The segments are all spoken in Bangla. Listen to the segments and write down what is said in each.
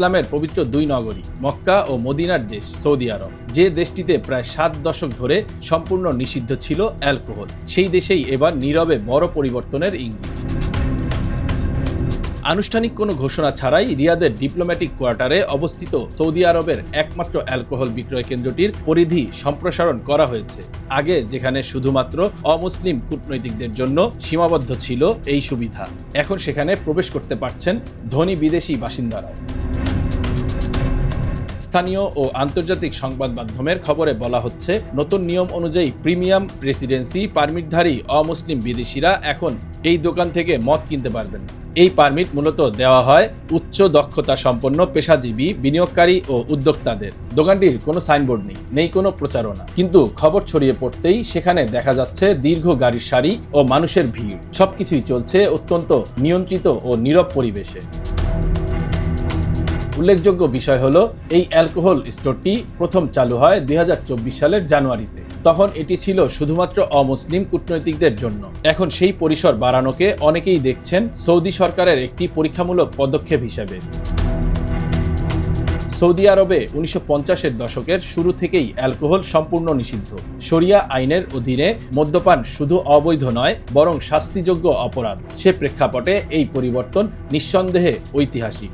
ইসলামের পবিত্র দুই নগরী, মক্কা ও মদিনার দেশ সৌদি আরব। যে দেশটিতে প্রায় সাত দশক ধরে সম্পূর্ণ নিষিদ্ধ ছিল অ্যালকোহল, সেই দেশেই এবার নীরবে বড় পরিবর্তনের ইঙ্গিত। আনুষ্ঠানিক কোনো ঘোষণা ছাড়াই রিয়াদের ডিপ্লোম্যাটিক কোয়ার্টারে অবস্থিত সৌদি আরবের একমাত্র অ্যালকোহল বিক্রয় কেন্দ্রটির পরিধি সম্প্রসারণ করা হয়েছে। আগে যেখানে শুধুমাত্র অমুসলিম কূটনৈতিকদের জন্য সীমাবদ্ধ ছিল এই সুবিধা। এখন সেখানে প্রবেশ করতে পারছেন ধনী বিদেশি বাসিন্দারাও। স্থানীয় ও আন্তর্জাতিক সংবাদ মাধ্যমের খবরে বলা হচ্ছে, নতুন নিয়ম অনুযায়ী প্রিমিয়াম রেসিডেন্সি পারমিটধারী অমুসলিম বিদেশিরা এখন এই দোকান থেকে মদ কিনতে পারবেন। এই পারমিট মূলত দেওয়া হয় উচ্চ দক্ষতা সম্পন্ন পেশাজীবী, বিনিয়োগকারী ও উদ্যোক্তাদের। দোকানটির কোনো সাইনবোর্ড নেই নেই কোনো প্রচারণা। কিন্তু খবর ছড়িয়ে পড়তেই সেখানে দেখা যাচ্ছে দীর্ঘ গাড়ির সারি ও মানুষের ভিড়। সবকিছুই চলছে অত্যন্ত নিয়ন্ত্রিত ও নীরব পরিবেশে। উল্লেখযোগ্য বিষয় হলো, এই অ্যালকোহল স্টোরটি প্রথম চালু হয় দুই হাজার চব্বিশ সালের জানুয়ারিতে। তখন এটি ছিল শুধুমাত্র অমুসলিম কূটনৈতিকদের জন্য। এখন সেই পরিসর বাড়ানোকে অনেকেই দেখছেন সৌদি সরকারের একটি পরীক্ষামূলক পদক্ষেপ হিসেবে। সৌদি আরবে উনিশশো পঞ্চাশের দশকের শুরু থেকেই অ্যালকোহল সম্পূর্ণ নিষিদ্ধ। শরিয়া আইনের অধীনে মদ্যপান শুধু অবৈধ নয়, বরং শাস্তিযোগ্য অপরাধ। সে প্রেক্ষাপটে এই পরিবর্তন নিঃসন্দেহে ঐতিহাসিক।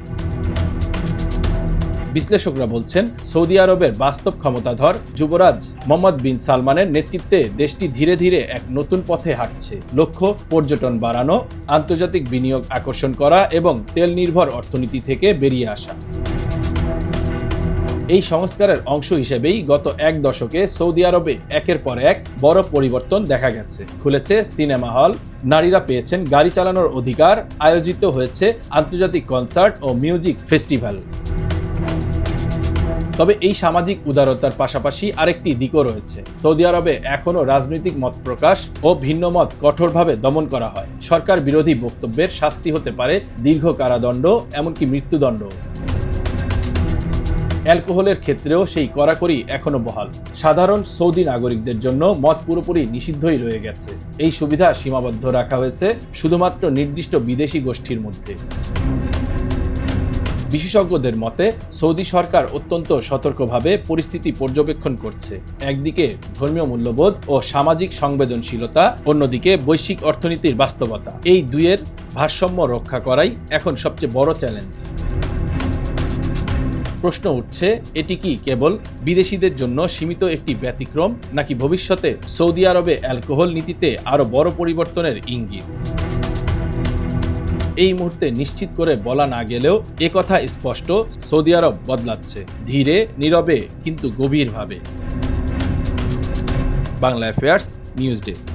বিশ্লেষকরা বলছেন, সৌদি আরবের বাস্তব ক্ষমতাধর যুবরাজ মোহাম্মদ বিন সালমানের নেতৃত্বে দেশটি ধীরে ধীরে এক নতুন পথে হাঁটছে। লক্ষ্য, পর্যটন বাড়ানো, আন্তর্জাতিক বিনিয়োগ আকর্ষণ করা এবং তেল নির্ভর অর্থনীতি থেকে বেরিয়ে আসা। এই সংস্কারের অংশ হিসেবেই গত এক দশকে সৌদি আরবে একের পর এক বড় পরিবর্তন দেখা গেছে। খুলেছে সিনেমা হল, নারীরা পেয়েছেন গাড়ি চালানোর অধিকার, আয়োজিত হয়েছে আন্তর্জাতিক কনসার্ট ও মিউজিক ফেস্টিভ্যাল। তবে এই সামাজিক উদারতার পাশাপাশি আরেকটি দিকও রয়েছে। সৌদি আরবে এখনও রাজনৈতিক মত প্রকাশ ও ভিন্ন মত কঠোরভাবে দমন করা হয়। সরকার বিরোধী বক্তব্যের শাস্তি হতে পারে দীর্ঘ কারাদণ্ড, এমনকি মৃত্যুদণ্ড। অ্যালকোহলের ক্ষেত্রেও সেই কড়াকড়ি এখনও বহাল। সাধারণ সৌদি নাগরিকদের জন্য মদ পুরোপুরি নিষিদ্ধই রয়ে গেছে। এই সুবিধা সীমাবদ্ধ রাখা হয়েছে শুধুমাত্র নির্দিষ্ট বিদেশি গোষ্ঠীর মধ্যে। বিশেষজ্ঞদের মতে, সৌদি সরকার অত্যন্ত সতর্কভাবে পরিস্থিতি পর্যবেক্ষণ করছে। একদিকে ধর্মীয় মূল্যবোধ ও সামাজিক সংবেদনশীলতা, অন্যদিকে বৈশ্বিক অর্থনীতির বাস্তবতা। এই দুইয়ের ভারসাম্য রক্ষা করাই এখন সবচেয়ে বড় চ্যালেঞ্জ। প্রশ্ন উঠছে, এটি কি কেবল বিদেশিদের জন্য সীমিত একটি ব্যতিক্রম, নাকি ভবিষ্যতে সৌদি আরবে অ্যালকোহল নীতিতে আরও বড় পরিবর্তনের ইঙ্গিত? এই মুহূর্তে নিশ্চিত করে বলা না গেলেও একথা স্পষ্ট, সৌদি আরব বদলাচ্ছে, ধীরে, নীরবে, কিন্তু গভীরভাবে। Bangla affairs news desk